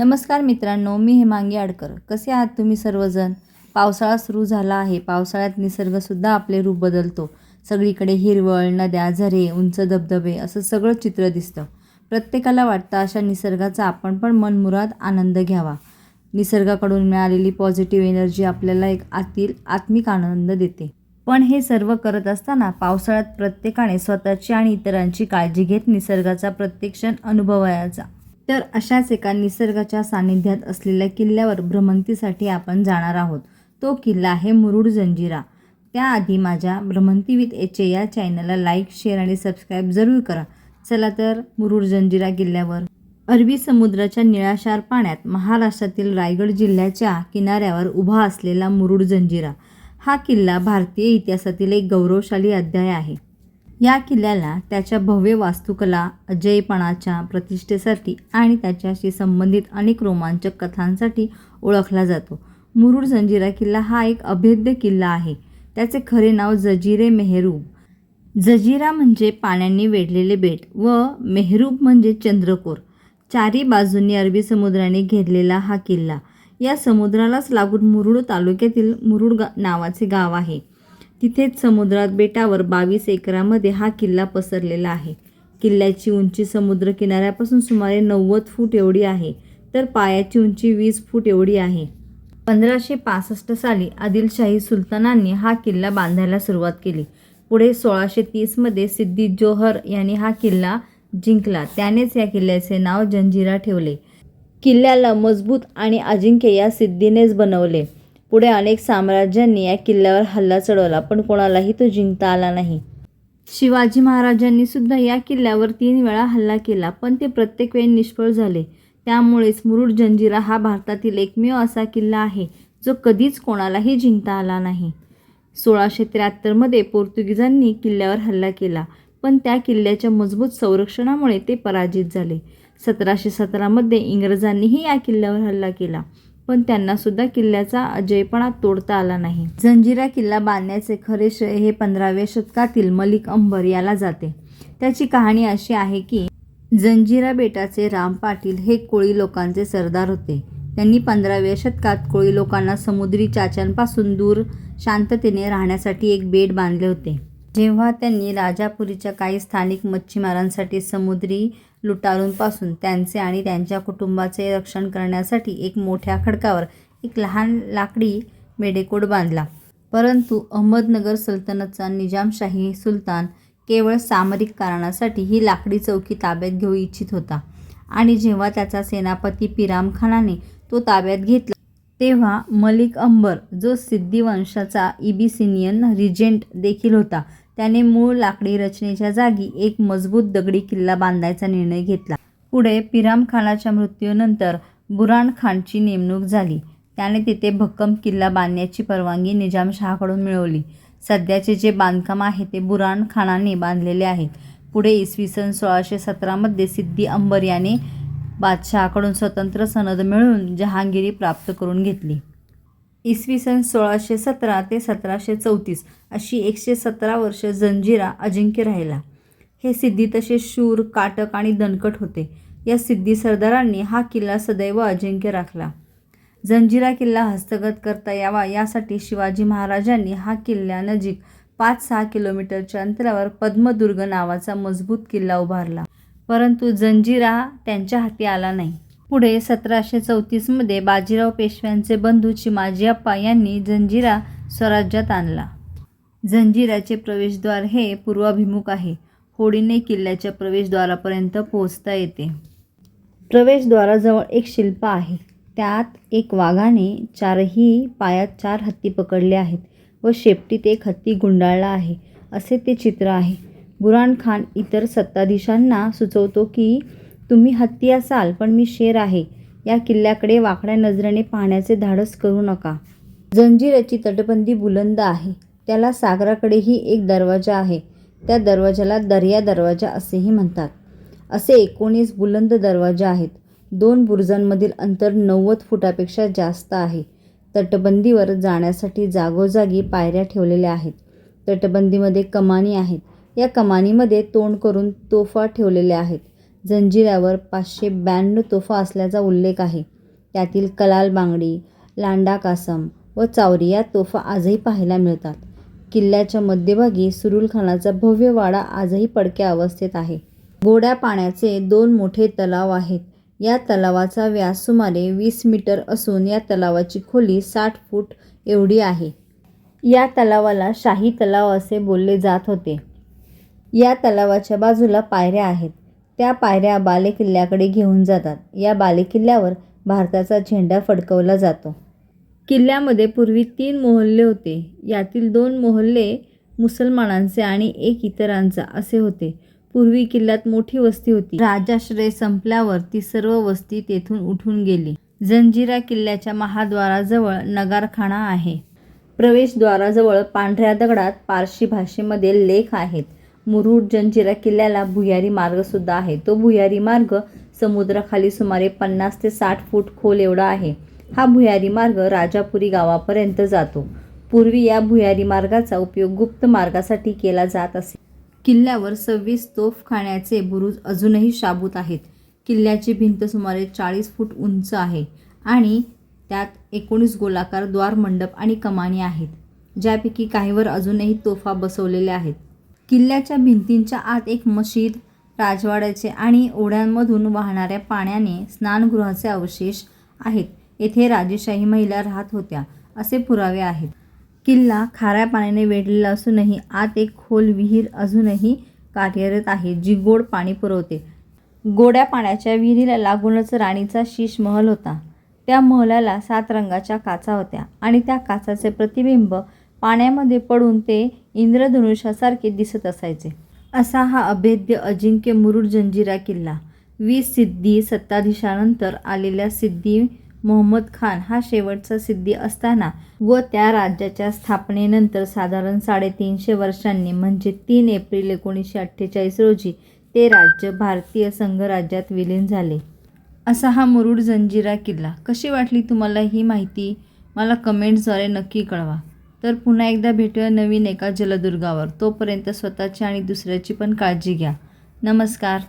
नमस्कार मित्रांनो मी हेमांगी आडकर. कसे आहात तुम्ही सर्वजण? पावसाळा सुरू झाला आहे. पावसाळ्यात निसर्गसुद्धा आपले रूप बदलतो. सगळीकडे हिरवळ नद्या झरे उंच धबधबे असं सगळं चित्र दिसतं. प्रत्येकाला वाटतं अशा निसर्गाचा आपण पण मनमुराद आनंद घ्यावा. निसर्गाकडून मिळालेली पॉझिटिव्ह एनर्जी आपल्याला एक आतील आत्मिक आनंद देते. पण हे सर्व करत असताना पावसाळ्यात प्रत्येकाने स्वतःची आणि इतरांची काळजी घेत निसर्गाचा प्रत्येक क्षण अनुभवायचा. तर अशाच एका निसर्गाच्या सानिध्यात असलेल्या किल्ल्यावर भ्रमंतीसाठी आपण जाणार आहोत. तो किल्ला आहे मुरुड जंजिरा. त्याआधी माझ्या भ्रमंती विथ एच ए या चॅनलला लाईक शेअर आणि सबस्क्राईब जरूर करा. चला तर मुरुड जंजिरा किल्ल्यावर. अरबी समुद्राच्या निळाशार पाण्यात महाराष्ट्रातील रायगड जिल्ह्याच्या किनाऱ्यावर उभा असलेला मुरुड जंजिरा. हा किल्ला भारतीय इतिहासातील एक गौरवशाली अध्याय आहे. या किल्ल्याला त्याच्या भव्य वास्तुकला अजयपणाच्या प्रतिष्ठेसाठी आणि त्याच्याशी संबंधित अनेक रोमांचक कथांसाठी ओळखला जातो. मुरुड जंजिरा किल्ला हा एक अभेद्य किल्ला आहे. त्याचे खरे नाव जजिरे मेहरूब. जजिरा म्हणजे पाण्याने वेढलेले बेट व मेहरूब म्हणजे चंद्रकोर. चारी बाजूंनी अरबी समुद्राने घेरलेला हा किल्ला. या समुद्रालाच लागून मुरुड तालुक्यातील मुरुड गा नावाचे गाव आहे. तिथेच समुद्रात बेटावर बावीस एकरामध्ये हा किल्ला पसरलेला आहे. किल्ल्याची उंची समुद्र किनाऱ्यापासून सुमारे नव्वद फूट एवढी आहे तर पायाची उंची वीस फूट एवढी आहे. पंधराशे पासष्ट साली आदिलशाही सुलतानांनी हा किल्ला बांधायला सुरुवात केली. पुढे सोळाशे तीसमध्ये सिद्दी जोहर यांनी हा किल्ला जिंकला. त्यानेच या किल्ल्याचे नाव जंजिरा ठेवले. किल्ल्याला मजबूत आणि अजिंक्य या सिद्धीनेच बनवले. पुढे अनेक साम्राज्यांनी या किल्ल्यावर हल्ला चढवला पण कोणालाही तो जिंकता आला नाही. शिवाजी महाराजांनी सुद्धा या किल्ल्यावर तीन वेळा हल्ला केला पण ते प्रत्येक वेळी निष्फळ झाले. त्यामुळेच मुरुड जंजिरा हा भारतातील एकमेव असा किल्ला आहे जो कधीच कोणालाही जिंकता आला नाही. सोळाशे त्र्याहत्तरमध्ये पोर्तुगीजांनी किल्ल्यावर हल्ला केला पण त्या किल्ल्याच्या मजबूत संरक्षणामुळे ते पराजित झाले. सतराशे सतरामध्ये इंग्रजांनीही या किल्ल्यावर हल्ला केला. पण त्यांना सुद्धा किल्ल्याचा अजयपणा तोडता आला नाही. जंजिरा किल्ला बांधण्याचे खरे श्रेय हे पंधराव्या शतकातील मलिक अंबर याला जाते. त्याची कहाणी अशी आहे की जंजिरा बेटाचे राम पाटील हे कोळी लोकांचे सरदार होते. त्यांनी पंधराव्या शतकात कोळी लोकांना समुद्री चाच्यांपासून दूर शांततेने राहण्यासाठी एक बेट बांधले होते. जेव्हा त्यांनी राजापुरीच्या काही स्थानिक मच्छीमारांसाठी समुद्री लुटारूंपासून त्यांचे आणि त्यांच्या कुटुंबाचे रक्षण करण्यासाठी एक मोठ्या खडकावर एक लहान लाकडी मेडेकोट बांधला. परंतु अहमदनगर सल्तनतचा निजामशाही सुलतान केवळ सामरिक कारणासाठी ही लाकडी चौकी ताब्यात घेऊ इच्छित होता आणि जेव्हा त्याचा सेनापती पिराम खानाने तो ताब्यात घेतला तेव्हा मलिक अंबर जो सिद्धी वंशाचा इबिसिनियन रिजेंट देखील होता त्याने मूळ लाकडी रचनेच्या जागी एक मजबूत दगडी किल्ला बांधायचा निर्णय घेतला. पुढे पिराम खानाच्या मृत्यूनंतर बुराण खानची नेमणूक झाली. त्याने तिथे भक्कम किल्ला बांधण्याची परवानगी निजामशहाकडून मिळवली. सध्याचे जे बांधकाम आहे ते बुराण खानाने बांधलेले आहेत. पुढे इसवी सन सोळाशे सतरामध्ये सिद्धी अंबर याने बादशहाकडून स्वतंत्र सनद मिळवून जहांगिरी प्राप्त करून घेतली. इसवी सन सोळाशे सतरा ते सतराशे चौतीस अशी एकशे सतरा वर्ष जंजिरा अजिंक्य राहिला. हे सिद्धी तसे शूर काटक आणि दणकट होते. या सिद्धी सरदारांनी हा किल्ला सदैव अजिंक्य राखला. जंजिरा किल्ला हस्तगत करता यावा यासाठी शिवाजी महाराजांनी हा किल्ल्यानजीक पाच सहा किलोमीटरच्या अंतरावर पद्मदुर्ग नावाचा मजबूत किल्ला उभारला. परंतु जंजिरा त्यांच्या हाती आला नाही. पुढे सतराशे चौतीसमध्ये बाजीराव पेशव्यांचे बंधू चिमाजीअप्पा यांनी जंजिरा स्वराज्यात आणला. जंजिराचे प्रवेशद्वार हे पूर्वाभिमुख आहे. होडीने किल्ल्याच्या प्रवेशद्वारापर्यंत पोहोचता येते. प्रवेशद्वाराजवळ एक शिल्प आहे. त्यात एक वाघाने चारही पायात चार हत्ती पकडले आहेत व शेपटीत एक हत्ती गुंडाळला आहे. असे ते चित्र आहे. बुराण खान इतर सत्ताधीशांना सुचवतो की तुम्ही हत्ती असाल पण मी शेर आहे. या किल्ल्याकडे वाकड्या नजरेने पाहण्याचे धाडस करू नका. जंजिराची तटबंदी बुलंद आहे. त्याला सागराकडेही एक दरवाजा आहे. त्या दरवाजाला दर्या दरवाजा असेही म्हणतात. असे एकोणीस बुलंद दरवाजा आहेत. दोन बुरुजांमधील अंतर नव्वद फुटापेक्षा जास्त आहे. तटबंदीवर जाण्यासाठी जागोजागी पायऱ्या ठेवलेल्या आहेत. तटबंदीमध्ये कमानी आहेत. या कमानीमध्ये तोंड करून तोफा ठेवलेल्या आहेत. जंजिऱ्यावर पाचशे ब्याण्णव तोफा असल्याचा उल्लेख आहे. त्यातील कलाल बांगडी लांडा कासम व चावरी या तोफा आजही पाहायला मिळतात. किल्ल्याच्या मध्यभागी सुरुलखानाचा भव्य वाडा आजही पडक्या अवस्थेत आहे. गोड्या पाण्याचे दोन मोठे तलाव आहेत. या तलावाचा व्यास सुमारे वीस मीटर असून या तलावाची खोली साठ फूट एवढी आहे. या तलावाला शाही तलाव असे बोलले जात होते. या तलावाच्या बाजूला पायऱ्या आहेत. त्या पायऱ्या बालेकिल्ल्याकडे घेऊन जातात. या बालेकिल्ल्यावर भारताचा झेंडा फडकवला जातो. किल्ल्यामध्ये पूर्वी तीन मोहल्ले होते. यातील दोन मोहल्ले मुसलमानांचे आणि एक इतरांचा असे होते. पूर्वी किल्ल्यात मोठी वस्ती होती. राजाश्रय संपल्यावर ती सर्व वस्ती तेथून उठून गेली. जंजिरा किल्ल्याच्या महाद्वाराजवळ नगारखाना आहे. प्रवेशद्वाराजवळ पांढऱ्या दगडात पारशी भाषेमध्ये लेख आहेत. मुरुड जंजिरा किल्ल्याला भुयारी मार्गसुद्धा आहे. तो भुयारी मार्ग समुद्राखाली सुमारे पन्नास ते साठ फूट खोल एवढा आहे. हा भुयारी मार्ग राजापुरी गावापर्यंत जातो. पूर्वी या भुयारी मार्गाचा उपयोग गुप्त मार्गासाठी केला जात असे. किल्ल्यावर सव्वीस तोफखान्याचे बुरुज अजूनही शाबूत आहेत. किल्ल्याची भिंत सुमारे चाळीस फूट उंच आहे आणि त्यात एकोणीस गोलाकार द्वारमंडप आणि कमानी आहेत ज्यापैकी काहीवर अजूनही तोफा बसवलेल्या आहेत. किल्ल्याच्या भिंतींच्या आत एक मशीद राजवाड्याचे आणि ओढ्यांमधून वाहणाऱ्या पाण्याने स्नानगृहाचे अवशेष आहेत. येथे राजेशाही महिला राहत होत्या असे पुरावे आहेत. किल्ला खाऱ्या पाण्याने वेढलेला असूनही आत एक खोल विहीर अजूनही कार्यरत आहे जी गोड पाणी पुरवते. गोड्या पाण्याच्या विहिरीला लागूनच राणीचा शीश महल होता. त्या महलाला सात रंगाच्या काचा होत्या आणि त्या काचाचे प्रतिबिंब पाण्यामध्ये पडून ते इंद्रधनुष्यासारखे दिसत असायचे. असा हा अभेद्य अजिंक्य मुरुड जंजिरा किल्ला. वीस सिद्धी सत्ताधीशानंतर आलेल्या सिद्धी मोहम्मद खान हा शेवटचा सिद्धी असताना व त्या राज्याच्या स्थापनेनंतर साधारण साडेतीनशे वर्षांनी म्हणजे तीन एप्रिल एकोणीसशे अठ्ठेचाळीस रोजी ते राज्य भारतीय संघराज्यात विलीन झाले. असा हा मुरुड जंजिरा किल्ला. कशी वाटली तुम्हाला ही माहिती? मला कमेंट्सद्वारे नक्की कळवा. तर पुन्हा एकदा भेटूया नवीन एका जलदुर्गावर. तोपर्यंत स्वतःची आणि दुसऱ्याची पण काळजी घ्या. नमस्कार.